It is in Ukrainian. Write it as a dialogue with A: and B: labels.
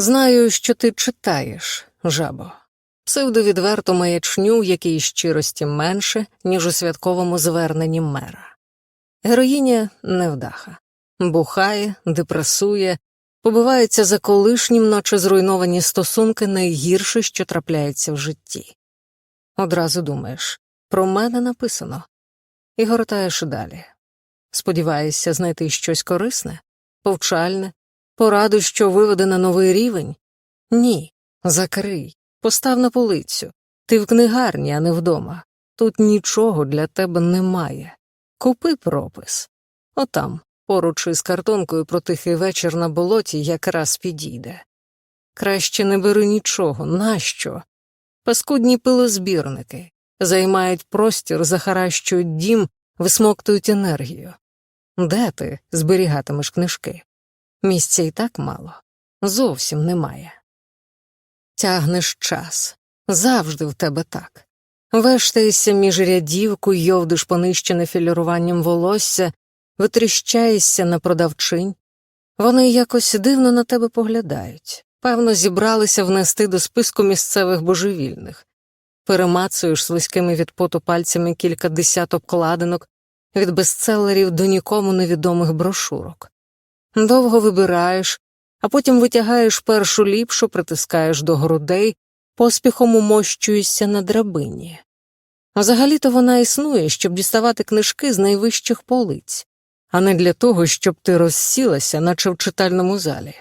A: Знаю, що ти читаєш, жабо. Псевдовідверту маячню, якій щирості менше, ніж у святковому зверненні мера. Героїня невдаха, бухає, депресує, побивається за колишнім, наче зруйновані стосунки найгірше, що трапляється в житті. Одразу думаєш, про мене написано, і гортаєш далі. Сподіваєшся знайти щось корисне, повчальне, пораду, що виведе на новий рівень? Ні, закрий, постав на полицю. Ти в книгарні, а не вдома. Тут нічого для тебе немає. Купи пропис. Отам, поруч із картонкою про тихий вечір на болоті якраз підійде. Краще не бери нічого, нащо? Паскудні пилозбірники займають простір, захаращують дім, висмоктують енергію. Де ти зберігатимеш книжки? Місця і так мало, зовсім немає. Тягнеш час, завжди в тебе так. Вештаєшся між рядів, куйовдиш понищене філіруванням волосся, витріщаєшся на продавчинь. Вони якось дивно на тебе поглядають, певно, зібралися внести до списку місцевих божевільних. Перемацуєш слизькими від поту пальцями кілька десяток кладинок від бестселерів до нікому невідомих брошурок. Довго вибираєш, а потім витягаєш першу ліпшу, притискаєш до грудей, поспіхом умощуєшся на драбині. Взагалі-то вона існує, щоб діставати книжки з найвищих полиць, а не для того, щоб ти розсілася, наче в читальному залі.